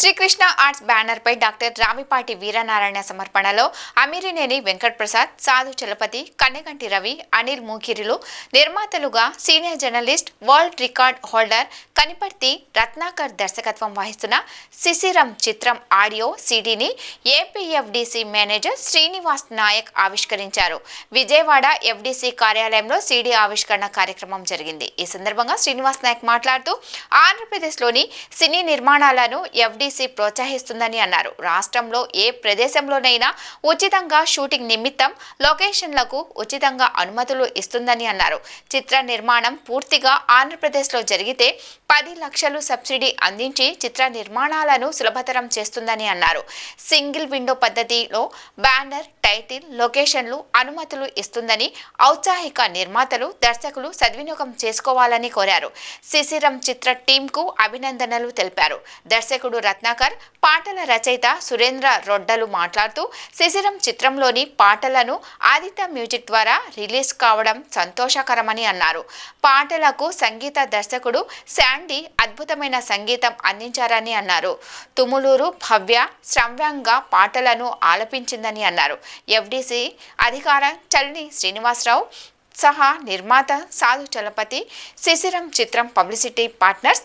Srikrishna arts banner పై doctor Ramipati Veeranarayana సమర్పణలో అమీరినేని వెంకట్ ప్రసాద్ సాధు చలపతి కన్నెగంటి రవి అనిల్ మూకిరిలు నిర్మాతలుగా senior journalist world record holder Kaniparthi Ratnakar దర్శకత్వం వహిస్తున్న శిశిరం చిత్రం ఆడియో సీడీని ఏపీఎఫ్డిసి మేనేజర్ శ్రీనివాస్ నాయక్ ఆవిష్కరించారు. విజయవాడ ఎఫ్డిసి కార్యాలయంలో సీడీ ఆవిష్కరణ కార్యక్రమం జరిగింది. ఈ సందర్భంగా శ్రీనివాస్ నాయక్ మాట్లాడుతూ ఆంధ్రప్రదేశ్లోని సినీ నిర్మాణాలను ఆర్టీసీ ప్రోత్సహిస్తుందని అన్నారు. రాష్ట్రంలో ఏ ప్రదేశంలోనైనా ఉచితంగా షూటింగ్ నిమిత్తం లొకేషన్లకు ఉచితంగా అనుమతులు ఇస్తుందని అన్నారు. చిత్ర నిర్మాణం పూర్తిగా ఆంధ్రప్రదేశ్లో జరిగితే పది లక్షలు సబ్సిడీ అందించి చిత్ర నిర్మాణాలను సులభతరం చేస్తుందని అన్నారు. సింగిల్ విండో పద్ధతిలో బ్యానర్ టైటిల్ లొకేషన్లు అనుమతులు ఇస్తుందని ఔత్సాహిక నిర్మాతలు దర్శకులు సద్వినియోగం చేసుకోవాలని కోరారు. శిశిరం చిత్ర టీంకు అభినందనలు తెలిపారు. దర్శకుడు రత్నాకర్ పాటల రచయిత సురేంద్ర రొడ్డలు మాట్లాడుతూ శిశిరం చిత్రంలోని పాటలను ఆదిత్య మ్యూజిక్ ద్వారా రిలీజ్ కావడం సంతోషకరమని అన్నారు. పాటలకు సంగీత దర్శకుడు శాండీ అద్భుతమైన సంగీతం అందించారని అన్నారు. తుములూరు భవ్య శ్రవ్యంగా పాటలను ఆలపించిందని అన్నారు. ఎఫ్డిసి అధికార చల్ని శ్రీనివాసరావు సహా నిర్మాత సాధు చలపతి శిశిరం చిత్రం పబ్లిసిటీ పార్ట్నర్స్